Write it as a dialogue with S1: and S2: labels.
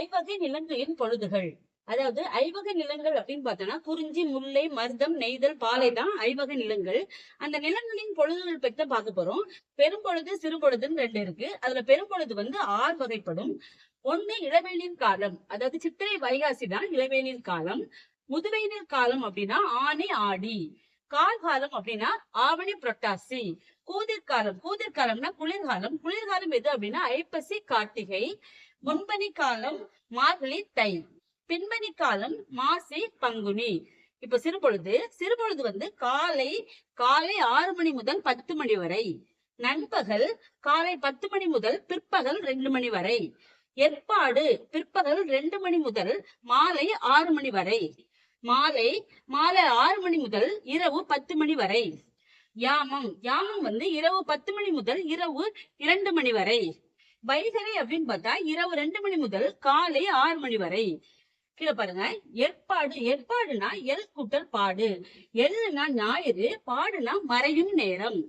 S1: ஐவகை நிலங்களின் பொழுதுகள். அதாவது ஐவகை நிலங்கள் அப்படின்னு பார்த்தோம்னா குறிஞ்சி முல்லை மருதம் நெய்தல் பாலை தான் ஐவகை நிலங்கள். அந்த நிலங்களின் பொழுதுகள் பற்றி தான் பார்க்க போறோம். பெரும்பொழுது சிறுபொழுதுன்னு ரெண்டு இருக்கு. அதுல பெரும்பொழுது வந்து ஆறு வகைப்படும். ஒண்ணு இளவேனில் காலம். அதாவது சித்திரை வைகாசி தான் இளவேனில் காலம். முதுவேனில் காலம் அப்படின்னா ஆனி ஆடி. கால்காலம் அப்படின்னா ஆவணி புரட்டாசி. கூதிர்காலம் கூதிர்காலம்னா குளிர்காலம். குளிர்காலம் எது அப்படின்னா ஐப்பசி கார்த்திகை. முன்பனி காலம் மார்கழி தை. பின்பனி காலம் மாசி பங்குனி. இப்ப சிறுபொழுது சிறுபொழுது வந்து காலை காலை ஆறு மணி முதல் பத்து மணி வரை. நண்பகல் காலை பத்து மணி முதல் பிற்பகல் ரெண்டு மணி வரை. ஏற்பாடு பிற்பகல் ரெண்டு மணி முதல் மாலை ஆறு மணி வரை. மாலை மாலை ஆறு மணி முதல் இரவு பத்து மணி வரை. யாமம் யாமம் வந்து இரவு பத்து மணி முதல் இரவு இரண்டு மணி வரை. வைகரை அப்படின்னு பார்த்தா இரவு ரெண்டு மணி முதல் காலை ஆறு மணி வரை. கீழே பாருங்க. ஏற்பாடு ஏற்பாடுனா எல் கூட்டல் பாடு. எல்லுனா ஞாயிறு பாடுனா மறையும் நேரம்.